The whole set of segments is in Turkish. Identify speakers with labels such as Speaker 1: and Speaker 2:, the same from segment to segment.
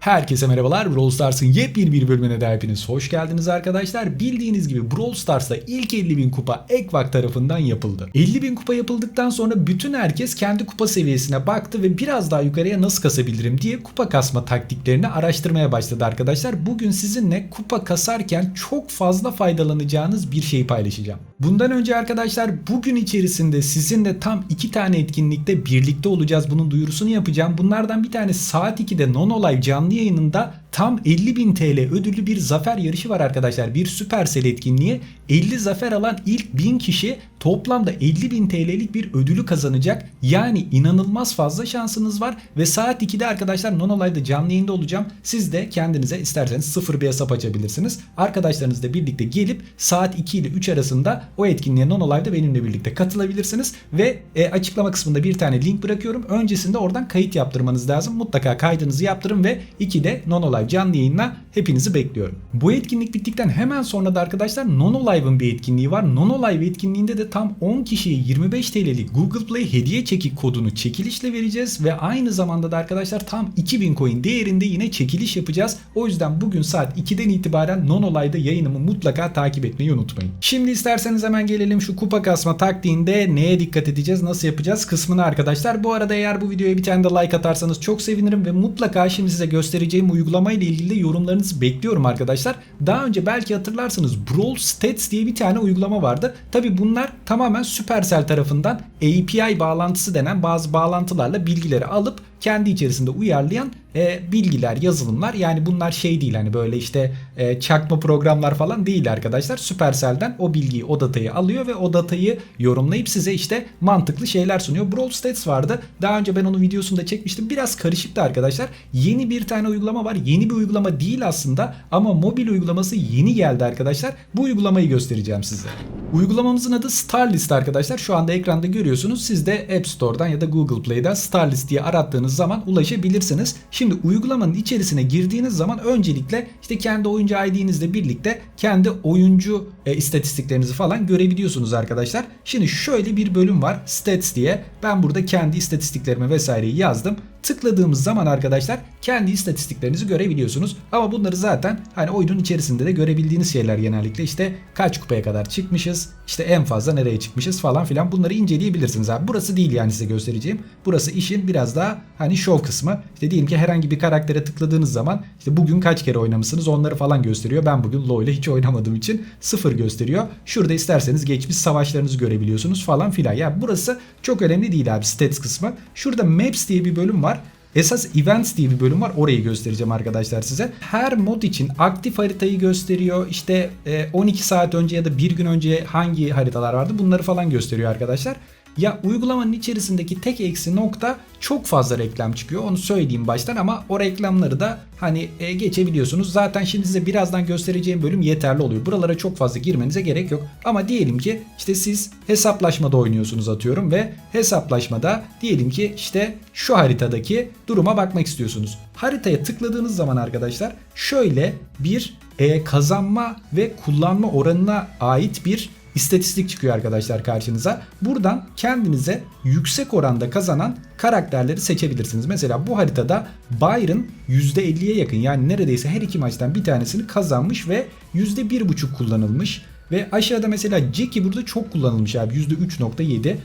Speaker 1: Herkese merhabalar. Brawl Stars'ın yepyeni bir bölümüne de hepiniz hoş geldiniz arkadaşlar. Bildiğiniz gibi Brawl Stars'ta ilk 50.000 kupa Ekvak tarafından yapıldı. 50.000 kupa yapıldıktan sonra bütün herkes kendi kupa seviyesine baktı ve biraz daha yukarıya nasıl kasabilirim diye kupa kasma taktiklerini araştırmaya başladı arkadaşlar. Bugün sizinle kupa kasarken çok fazla faydalanacağınız bir şeyi paylaşacağım. Bundan önce arkadaşlar bugün içerisinde sizinle tam iki tane etkinlikte birlikte olacağız. Bunun duyurusunu yapacağım. Bunlardan bir tane saat 2'de Non Live canlı yayınında tam 50.000 TL ödüllü bir zafer yarışı var arkadaşlar. Bir Supercell etkinliği. 50 zafer alan ilk 1000 kişi toplamda 50.000 TL'lik bir ödülü kazanacak. Yani inanılmaz fazla şansınız var ve saat 2'de arkadaşlar Nonolive'da canlı yayında olacağım. Siz de kendinize isterseniz sıfır bir hesap açabilirsiniz. Arkadaşlarınızla birlikte gelip saat 2 ile 3 arasında o etkinliğe Nonolive'da benimle birlikte katılabilirsiniz ve e, açıklama kısmında bir tane link bırakıyorum. Öncesinde oradan kayıt yaptırmanız lazım. Mutlaka kaydınızı yaptırın ve 2'de Nonolive canlı yayınla hepinizi bekliyorum. Bu etkinlik bittikten hemen sonra da arkadaşlar Nonolive'ın bir etkinliği var. Nonolive etkinliğinde de tam 10 kişiye 25 TL'lik Google Play hediye çeki kodunu çekilişle vereceğiz ve aynı zamanda da arkadaşlar tam 2000 coin değerinde yine çekiliş yapacağız. O yüzden bugün saat 2'den itibaren Nonolive'da yayınımı mutlaka takip etmeyi unutmayın. Şimdi isterseniz hemen gelelim şu kupa kasma taktiğinde neye dikkat edeceğiz, nasıl yapacağız kısmına arkadaşlar. Bu arada eğer bu videoya bir tane de like atarsanız çok sevinirim ve mutlaka şimdi size göstereceğim uygulama ile ilgili de yorumlarınızı bekliyorum arkadaşlar. Daha önce belki hatırlarsınız Brawl Stats diye bir tane uygulama vardı. Tabi bunlar tamamen Supercell tarafından API bağlantısı denen bazı bağlantılarla bilgileri alıp kendi içerisinde uyarlayan e, bilgiler, yazılımlar. Yani bunlar şey değil hani böyle işte e, çakma programlar falan değil arkadaşlar. Supercell'den o bilgiyi, o datayı alıyor ve o datayı yorumlayıp size işte mantıklı şeyler sunuyor. Brawl Stats vardı. Daha önce ben onun videosunu da çekmiştim. Biraz karışıktı arkadaşlar. Yeni bir tane uygulama var. Yeni bir uygulama değil aslında ama mobil uygulaması yeni geldi arkadaşlar. Bu uygulamayı göstereceğim size. Uygulamamızın adı Starlist arkadaşlar. Şu anda ekranda görüyorsunuz. Siz de App Store'dan ya da Google Play'den Starlist diye arattığınız zaman ulaşabilirsiniz. Şimdi uygulamanın içerisine girdiğiniz zaman öncelikle işte kendi oyuncu ID'nizle birlikte kendi oyuncu e, istatistiklerinizi falan görebiliyorsunuz arkadaşlar. Şimdi şöyle bir bölüm var Stats diye. Ben burada kendi istatistiklerimi vesaireyi yazdım. Tıkladığımız zaman arkadaşlar kendi istatistiklerinizi görebiliyorsunuz. Ama bunları zaten hani oyunun içerisinde de görebildiğiniz şeyler genellikle işte kaç kupaya kadar çıkmışız, işte en fazla nereye çıkmışız falan filan bunları inceleyebilirsiniz abi. Burası değil yani size göstereceğim. Burası işin biraz daha hani şov kısmı. İşte diyelim ki herhangi bir karaktere tıkladığınız zaman işte bugün kaç kere oynamışsınız onları falan gösteriyor. Ben bugün LoL ile hiç oynamadığım için sıfır gösteriyor. Şurada isterseniz geçmiş savaşlarınızı görebiliyorsunuz falan filan. Ya yani burası çok önemli değil abi stats kısmı. Şurada Maps diye bir bölüm var. Esas Events diye bir bölüm var. Orayı göstereceğim arkadaşlar size. Her mod için aktif haritayı gösteriyor. İşte 12 saat önce ya da bir gün önce hangi haritalar vardı bunları falan gösteriyor arkadaşlar. Ya uygulamanın içerisindeki tek eksi nokta çok fazla reklam çıkıyor. Onu söyleyeyim baştan ama o reklamları da hani e, geçebiliyorsunuz. Zaten şimdi size birazdan göstereceğim bölüm yeterli oluyor. Buralara çok fazla girmenize gerek yok. Ama diyelim ki işte siz hesaplaşmada oynuyorsunuz atıyorum ve hesaplaşmada diyelim ki işte şu haritadaki duruma bakmak istiyorsunuz. Haritaya tıkladığınız zaman arkadaşlar şöyle bir e, kazanma ve kullanma oranına ait bir istatistik çıkıyor arkadaşlar karşınıza. Buradan kendinize yüksek oranda kazanan karakterleri seçebilirsiniz. Mesela bu haritada Byron %50'ye yakın yani neredeyse her iki maçtan bir tanesini kazanmış ve %1.5 kullanılmış. Ve aşağıda mesela Jackie burada çok kullanılmış abi %3.7.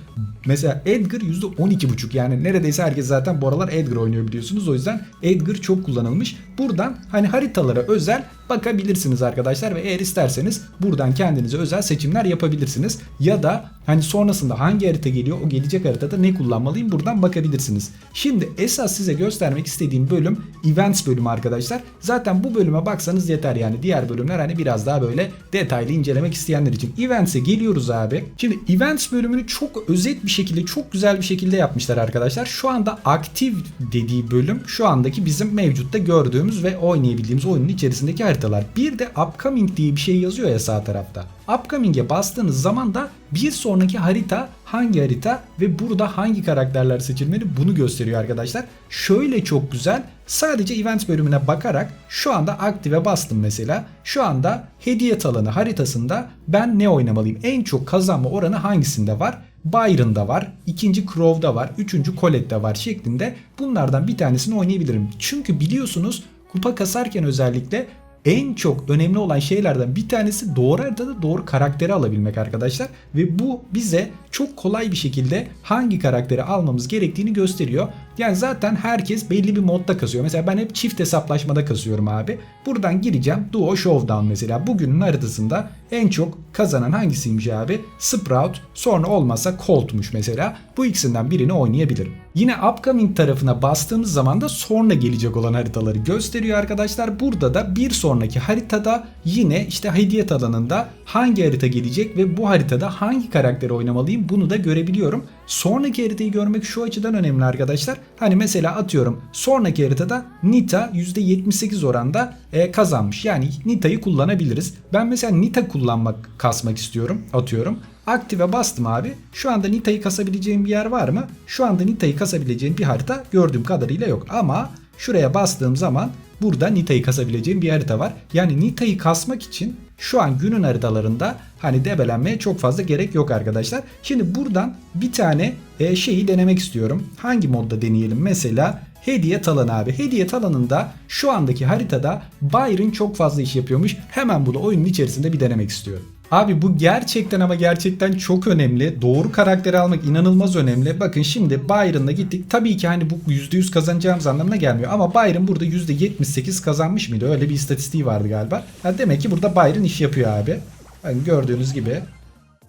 Speaker 1: Mesela Edgar %12.5 yani neredeyse herkes zaten bu aralar Edgar oynuyor biliyorsunuz. O yüzden Edgar çok kullanılmış. Buradan hani haritalara özel bakabilirsiniz arkadaşlar ve eğer isterseniz buradan kendinize özel seçimler yapabilirsiniz. Ya da hani sonrasında hangi harita geliyor o gelecek haritada ne kullanmalıyım buradan bakabilirsiniz. Şimdi esas size göstermek istediğim bölüm Events bölümü arkadaşlar. Zaten bu bölüme baksanız yeter yani diğer bölümler hani biraz daha böyle detaylı incelemek isteyenler için. Events'e geliyoruz abi. Şimdi Events bölümünü çok özet bir şekilde çok güzel bir şekilde yapmışlar arkadaşlar. Şu anda aktif dediği bölüm şu andaki bizim mevcutta gördüğümüz ve oynayabildiğimiz oyunun içerisindeki haritalar. Bir de upcoming diye bir şey yazıyor ya sağ tarafta. Upcoming'e bastığınız zaman da bir sonraki harita hangi harita ve burada hangi karakterler seçilmeli bunu gösteriyor arkadaşlar. Şöyle çok güzel sadece event bölümüne bakarak şu anda aktive bastım mesela. Şu anda hediye talanı haritasında ben ne oynamalıyım? En çok kazanma oranı hangisinde var? Byron'da var, ikinci Crow'da var, üçüncü Colette'de var şeklinde bunlardan bir tanesini oynayabilirim. Çünkü biliyorsunuz kupa kasarken özellikle en çok önemli olan şeylerden bir tanesi doğru haritada doğru karakteri alabilmek arkadaşlar. Ve bu bize çok kolay bir şekilde hangi karakteri almamız gerektiğini gösteriyor. Yani zaten herkes belli bir modda kasıyor. Mesela ben hep çift hesaplaşmada kasıyorum abi. Buradan gireceğim Duo Showdown mesela. Bugünün haritasında en çok kazanan hangisiymiş abi? Sprout sonra olmasa Colt'muş mesela. Bu ikisinden birini oynayabilirim. Yine Upcoming tarafına bastığımız zaman da sonra gelecek olan haritaları gösteriyor arkadaşlar. Burada da bir sonraki haritada yine işte hediye alanında hangi harita gelecek ve bu haritada hangi karakteri oynamalıyım bunu da görebiliyorum. Sonraki haritayı görmek şu açıdan önemli arkadaşlar. Hani mesela atıyorum sonraki haritada Nita %78 oranda e, kazanmış. Yani Nita'yı kullanabiliriz. Ben mesela Nita kullanmak kasmak istiyorum atıyorum. Aktive bastım abi. Şu anda Nita'yı kasabileceğim bir yer var mı? Şu anda Nita'yı kasabileceğim bir harita gördüğüm kadarıyla yok. Ama şuraya bastığım zaman burada Nita'yı kasabileceğim bir harita var. Yani Nita'yı kasmak için şu an günün haritalarında hani debelenmeye çok fazla gerek yok arkadaşlar. Şimdi buradan bir tane e, şeyi denemek istiyorum. Hangi modda deneyelim? Mesela Hediye Talan abi. Hediye Talan'ında şu andaki haritada Byron çok fazla iş yapıyormuş. Hemen bunu oyunun içerisinde bir denemek istiyorum. Abi bu gerçekten ama gerçekten çok önemli. Doğru karakteri almak inanılmaz önemli. Bakın şimdi Byron'la gittik. Tabii ki hani bu %100 kazanacağımız anlamına gelmiyor. Ama Byron burada %78 kazanmış mıydı? Öyle bir istatistiği vardı galiba. Ha demek ki burada Byron iş yapıyor abi. Hani gördüğünüz gibi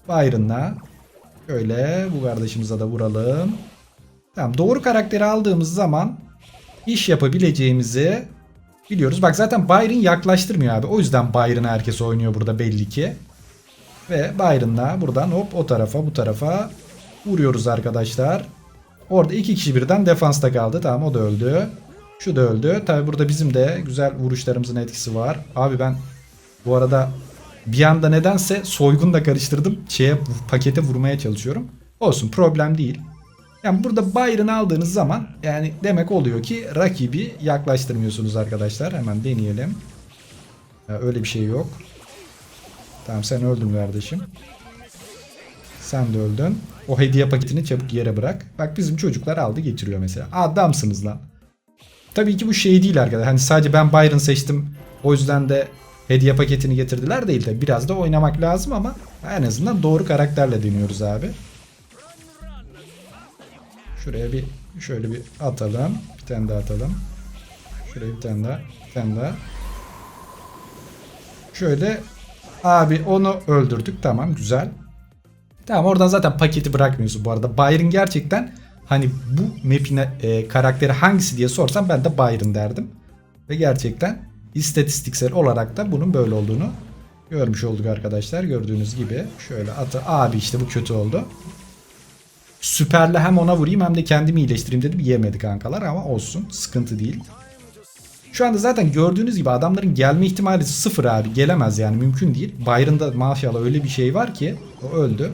Speaker 1: Byron'la şöyle bu kardeşimize de vuralım. Tamam doğru karakteri aldığımız zaman iş yapabileceğimizi biliyoruz. Bak zaten Byron yaklaştırmıyor abi. O yüzden Byron'ı herkes oynuyor burada belli ki. Ve Byron'la buradan hop o tarafa bu tarafa vuruyoruz arkadaşlar. Orada iki kişi birden defansta kaldı. Tamam o da öldü. Şu da öldü. Tabi burada bizim de güzel vuruşlarımızın etkisi var. Abi ben bu arada bir anda nedense soygun da karıştırdım. Şeye pakete vurmaya çalışıyorum. Olsun problem değil. Yani burada Byron aldığınız zaman yani demek oluyor ki rakibi yaklaştırmıyorsunuz arkadaşlar. Hemen deneyelim. Öyle bir şey yok. Tamam sen öldün kardeşim. Sen de öldün. O hediye paketini çabuk yere bırak. Bak bizim çocuklar aldı getiriyor mesela. Adamsınız lan. Tabii ki bu şey değil arkadaşlar. Hani sadece ben Byron seçtim. O yüzden de hediye paketini getirdiler değil de biraz da oynamak lazım ama en azından doğru karakterle deniyoruz abi. Şuraya bir şöyle bir atalım. Bir tane daha atalım. Şuraya bir tane daha. Bir tane daha. Şöyle abi onu öldürdük. Tamam güzel. Tamam oradan zaten paketi bırakmıyorsun bu arada. Byron gerçekten hani bu map'in e, karakteri hangisi diye sorsam ben de Byron derdim. Ve gerçekten istatistiksel olarak da bunun böyle olduğunu görmüş olduk arkadaşlar. Gördüğünüz gibi şöyle atı abi işte bu kötü oldu. Süperle hem ona vurayım hem de kendimi iyileştireyim dedim. Yemedi kankalar ama olsun. Sıkıntı değil. Şu anda zaten gördüğünüz gibi adamların gelme ihtimali sıfır abi. Gelemez yani mümkün değil. Byron'da maşallah öyle bir şey var ki o öldü.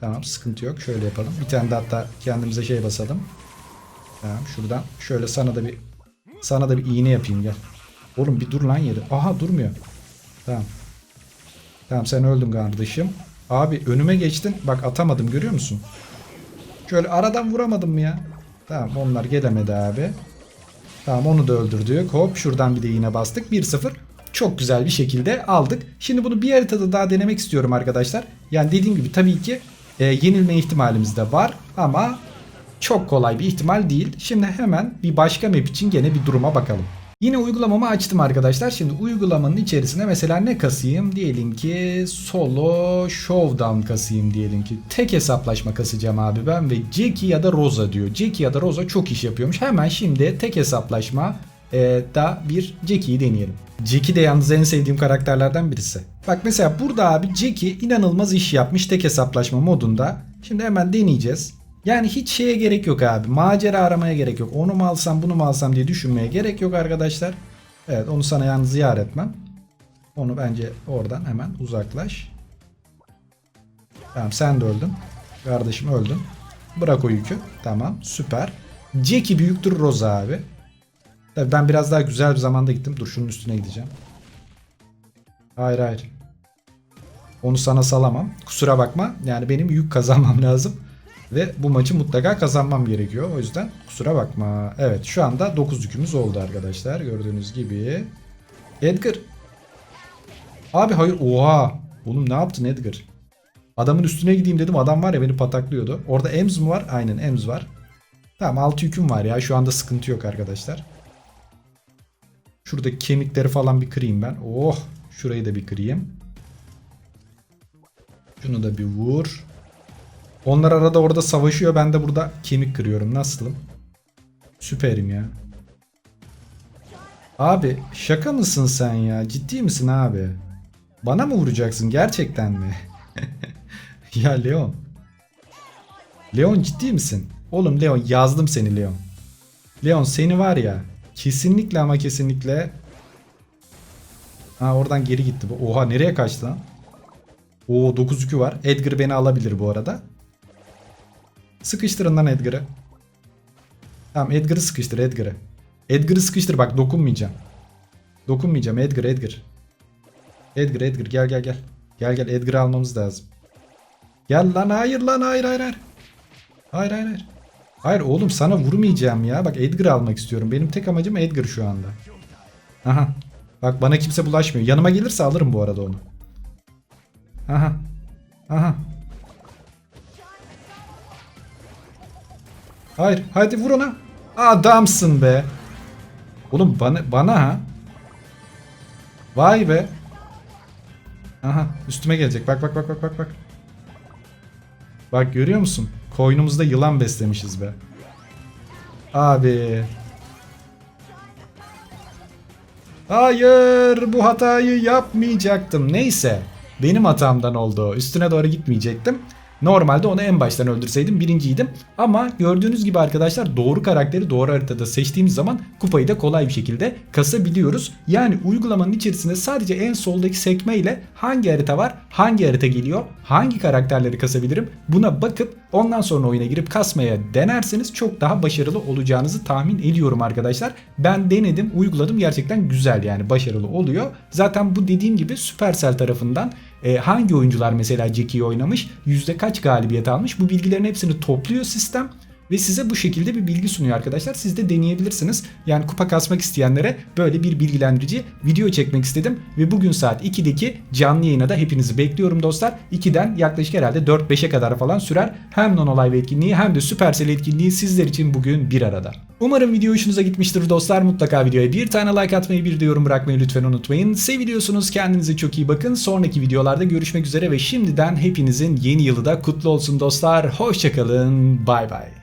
Speaker 1: Tamam sıkıntı yok. Şöyle yapalım. Bir tane de hatta kendimize şey basalım. Tamam şuradan şöyle sana da bir sana da bir iğne yapayım gel. Oğlum bir dur lan yeri. Aha durmuyor. Tamam. Tamam sen öldün kardeşim. Abi önüme geçtin. Bak atamadım görüyor musun? Şöyle aradan vuramadım mı ya? Tamam onlar gelemedi abi. Tamam onu da öldürdük. Hop şuradan bir de yine bastık. 1-0. Çok güzel bir şekilde aldık. Şimdi bunu bir haritada daha denemek istiyorum arkadaşlar. Yani dediğim gibi tabii ki e, yenilme ihtimalimiz de var. Ama çok kolay bir ihtimal değil. Şimdi hemen bir başka map için gene bir duruma bakalım. Yine uygulamamı açtım arkadaşlar. Şimdi uygulamanın içerisine mesela ne kasayım? Diyelim ki solo showdown kasayım diyelim ki. Tek hesaplaşma kasacağım abi ben ve Jackie ya da Rosa diyor. Jackie ya da Rosa çok iş yapıyormuş. Hemen şimdi tek hesaplaşma e, da bir Jackie'yi deneyelim. Jackie de yalnız en sevdiğim karakterlerden birisi. Bak mesela burada abi Jackie inanılmaz iş yapmış tek hesaplaşma modunda. Şimdi hemen deneyeceğiz. Yani hiç şeye gerek yok abi. Macera aramaya gerek yok. Onu mu alsam bunu mu alsam diye düşünmeye gerek yok arkadaşlar. Evet onu sana yalnız ziyar etmem. Onu bence oradan hemen uzaklaş. Tamam sen de öldün. Kardeşim öldün. Bırak o yükü. Tamam süper. Jackie büyüktür Rosa abi. Tabii ben biraz daha güzel bir zamanda gittim. Dur şunun üstüne gideceğim. Hayır hayır. Onu sana salamam. Kusura bakma. Yani benim yük kazanmam lazım. Ve bu maçı mutlaka kazanmam gerekiyor. O yüzden kusura bakma. Evet şu anda 9 yükümüz oldu arkadaşlar. Gördüğünüz gibi. Edgar. Abi hayır. Oha. Oğlum ne yaptın Edgar? Adamın üstüne gideyim dedim. Adam var ya beni pataklıyordu. Orada Ems mi var? Aynen Ems var. Tamam 6 yüküm var ya. Şu anda sıkıntı yok arkadaşlar. Şuradaki kemikleri falan bir kırayım ben. Oh. Şurayı da bir kırayım. Şunu da bir vur. Onlar arada orada savaşıyor. Ben de burada kemik kırıyorum. Nasılım? Süperim ya. Abi şaka mısın sen ya? Ciddi misin abi? Bana mı vuracaksın gerçekten mi? ya Leon. Leon ciddi misin? Oğlum Leon yazdım seni Leon. Leon seni var ya kesinlikle ama kesinlikle Ha oradan geri gitti. Oha nereye kaçtı lan? Oo 9 yükü var. Edgar beni alabilir bu arada. Sıkıştırın lan Edgar'ı. Tamam Edgar'ı sıkıştır Edgar'ı. Edgar'ı sıkıştır bak dokunmayacağım. Dokunmayacağım Edgar Edgar. Edgar Edgar gel gel gel. Gel gel Edgar'ı almamız lazım. Gel lan hayır lan hayır hayır hayır. Hayır hayır hayır. Hayır oğlum sana vurmayacağım ya. Bak Edgar'ı almak istiyorum. Benim tek amacım Edgar şu anda. Aha. Bak bana kimse bulaşmıyor. Yanıma gelirse alırım bu arada onu. Aha. Aha. Hayır. Hadi vur ona. Adamsın be. Oğlum bana, bana ha. Vay be. Aha üstüme gelecek. Bak bak bak bak bak bak. Bak görüyor musun? Koynumuzda yılan beslemişiz be. Abi. Hayır bu hatayı yapmayacaktım. Neyse. Benim hatamdan oldu. Üstüne doğru gitmeyecektim. Normalde onu en baştan öldürseydim birinciydim. Ama gördüğünüz gibi arkadaşlar doğru karakteri doğru haritada seçtiğimiz zaman kupayı da kolay bir şekilde kasabiliyoruz. Yani uygulamanın içerisinde sadece en soldaki sekme ile hangi harita var, hangi harita geliyor, hangi karakterleri kasabilirim buna bakıp ondan sonra oyuna girip kasmaya denerseniz çok daha başarılı olacağınızı tahmin ediyorum arkadaşlar. Ben denedim, uyguladım gerçekten güzel yani başarılı oluyor. Zaten bu dediğim gibi Supercell tarafından e, hangi oyuncular mesela Jackie'yi oynamış, yüzde kaç galibiyet almış? Bu bilgilerin hepsini topluyor sistem ve size bu şekilde bir bilgi sunuyor arkadaşlar. Siz de deneyebilirsiniz. Yani kupa kasmak isteyenlere böyle bir bilgilendirici video çekmek istedim. Ve bugün saat 2'deki canlı yayına da hepinizi bekliyorum dostlar. 2'den yaklaşık herhalde 4-5'e kadar falan sürer. Hem non-live etkinliği hem de Supercell etkinliği sizler için bugün bir arada. Umarım video hoşunuza gitmiştir dostlar. Mutlaka videoya bir tane like atmayı bir de yorum bırakmayı lütfen unutmayın. Seviliyorsunuz kendinize çok iyi bakın. Sonraki videolarda görüşmek üzere ve şimdiden hepinizin yeni yılı da kutlu olsun dostlar. Hoşçakalın. Bay bay.